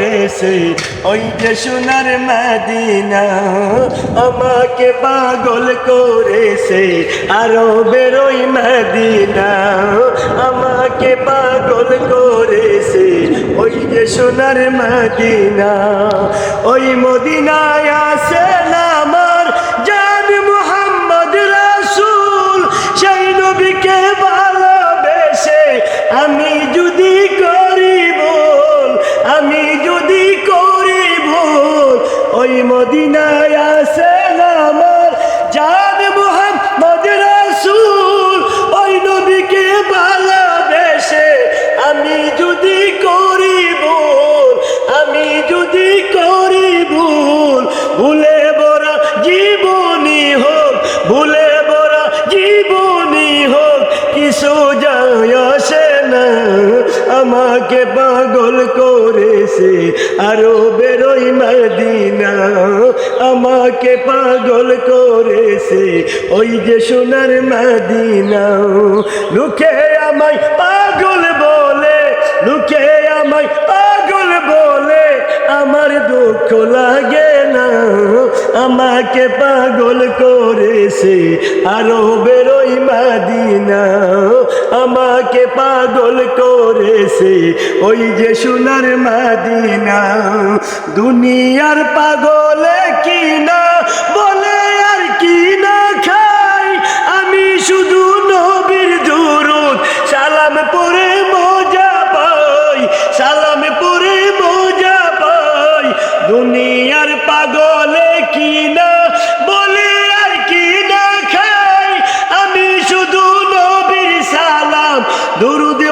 করেছে ওই যে সোনার মাদিনা, আমাকে পাগল করেছে আরও বেরোই মাদিনা, আমাকে পাগল করেছে, ওই যে সোনার মাদিনা, ওই মদিনায় আসে ভুল বড় জীবনী হোক, ভুলে বড় জীবনী হোক, কিছু যায় আসে না। আমাকে পাগল করেছে আরও বেরোই মদিনা। আমাকে পাগল করেছে ওই যে সোনার মদিনা। লুকে আমায় আমাকে পাগল করেছে আরও বেরোই মাদিনা আমাকে পাগল করেছে। ওই যে সোনার মাদিনা দুনিয়ার পাগল কি না বলে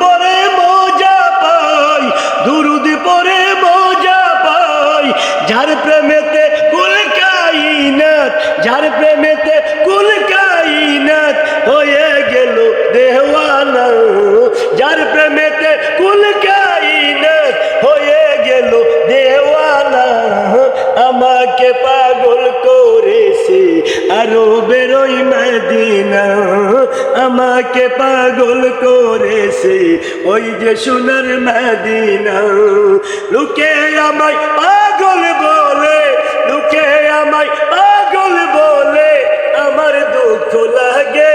পরে মজা পাই, দুরুদ পরে মজা পাই। যার প্রেমেতে কুল কাইনাত, যার প্রেমেতে কুল হয়ে গেল দেওয়ানা। যার প্রেমেতে কুল হয়ে গেল দেওয়ানা। আমাকে পাগল করেছে আরও বেরোই মদিনা। আমাকে পাগল করেছে, ওই যে সোনার মাদিনা। লোকে আমায় পাগল বলে, লোকে আমায় পাগল বলে, আমার দুঃখ লাগে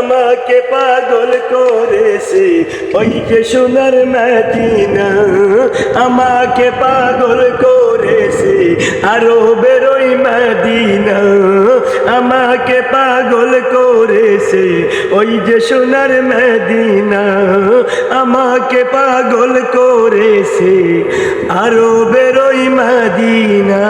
আমাকে পাগল করেছে, ওই যে সোনার মদিনা। আমাকে পাগল করেছে আরও বেরোই মদিনা। আমাকে পাগল করেছে। ওই যে সোনার মেদিনা আমাকে পাগল করেছে। আরও বেরোই মদিনা।